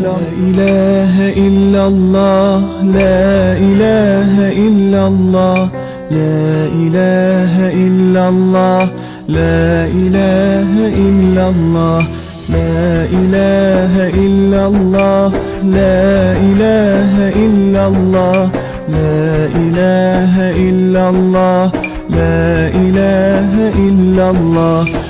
illallah ilahe illallah la ilahe illallah la ilahe illallah la ilahe illallah la ilahe illallah la ilahe illallah la ilahe illallah la ilahe illallah.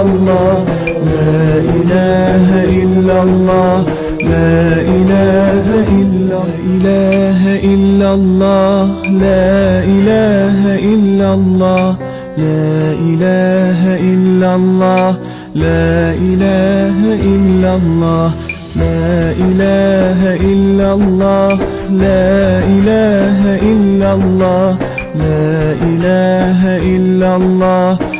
illallah La ilahe illallah La ilahe illallah ilahe illallah La ilahe illallah La ilahe illallah La ilahe illallah La ilahe illallah La ilahe illallah La ilahe illallah.